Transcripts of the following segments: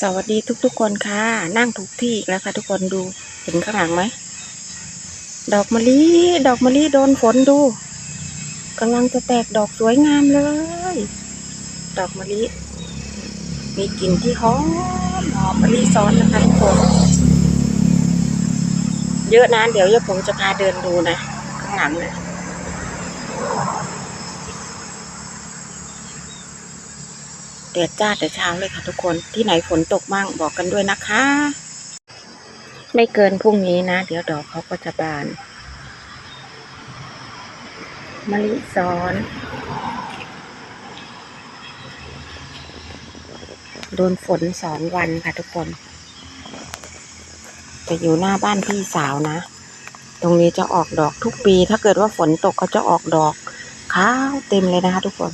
สวัสดีทุกๆคนค่ะ นั่งถูกที่แล้วค่ะ ทุกคนดูเห็นข้างหลังไหม ดอกมะลิดอกมะลิโดนฝนดูกำลังจะแตกดอกสวยงามเลย ดอกมะลิ มีกลิ่นที่หอมหอมมะลิซ้อนนะคะทุกคนเยอะนะเดี๋ยวเดี๋ยวผมจะพาเดินดูนะ ข้างหลังเนะ แดดจ้าแต่เช้าเลยค่ะทุกคนที่ไหนฝนตกมั่งบอกกันด้วยนะคะ ไม่เกินพรุ่งนี้นะ เดี๋ยวดอกเขาก็จะบานมะลิซ้อนโดนฝนสองวันค่ะทุกคนจะอยู่หน้าบ้านพี่สาวนะ ตรงนี้จะออกดอกทุกปี ถ้าเกิดว่าฝนตกก็จะออกดอกขาวเต็มเลยนะคะทุกคน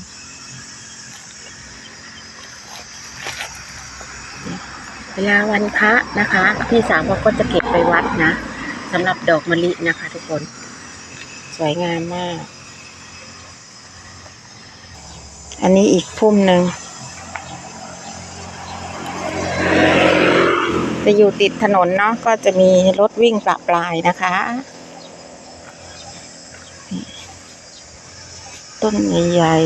เวลาวันพระนะคะ พี่สาวเขาก็จะเก็บไปวัดนะสำหรับดอกมะลินะคะ ทุกคน สวยงามมาก อันนี้อีกพุ่มหนึ่งจะอยู่ติดถนนเนาะก็จะมีรถวิ่งประปรายนะคะ ต้นใหญ่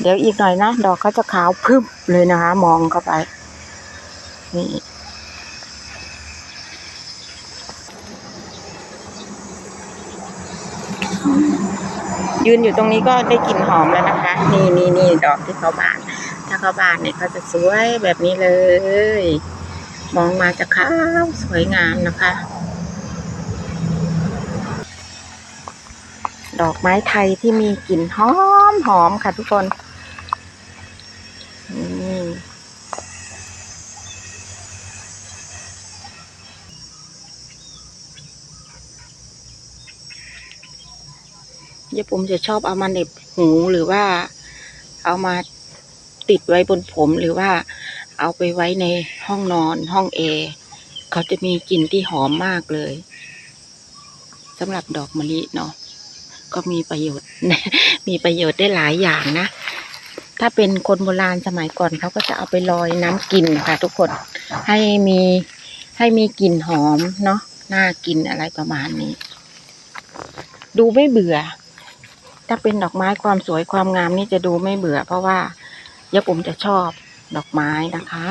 เดี๋ยวอีกหน่อยนะ ดอกเขาจะขาวพึบเลยนะคะ มองเข้าไป นี่ยืนอยู่ตรงนี้ก็ได้กลิ่นหอมแล้วนะคะ นี่นี่นี่ดอกที่เขาบาน ถ้าเขาบานเนี่ยเขาจะสวยแบบนี้เลย มองมาจะขาวสวยงามนะคะ ดอกไม้ไทยที่มีกลิ่นหอมหอมค่ะทุกคน ยายผมจะชอบเอามาเน็บหูหรือว่าเอามาติดไว้บนผมหรือว่าเอาไปไว้ในห้องนอนห้องแอร์เขาจะมีกลิ่นที่หอมมากเลยสำหรับดอกมะลิเนาะก็มีประโยชน์ มีประโยชน์ได้หลายอย่างนะ ถ้าเป็นคนโบราณสมัยก่อนเขาก็จะเอาไปลอยน้ำกินค่ะ ทุกคนให้มีให้มีกลิ่นหอมเนาะน่ากินอะไรประมาณนี้ ดูไม่เบื่อ ถ้าเป็นดอกไม้ความสวยความงามนี่จะดูไม่เบื่อ เพราะว่ายาผมจะชอบดอกไม้นะคะ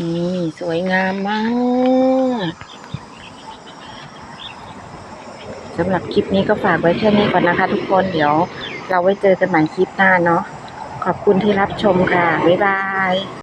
นี่สวยงามมากสำหรับคลิปนี้ก็ฝากไว้แค่นี้ก่อนนะคะ ทุกคนเดี๋ยวเราไว้เจอกันใหม่คลิปหน้าเนาะขอบคุณที่รับชมค่ะ บ๊ายบาย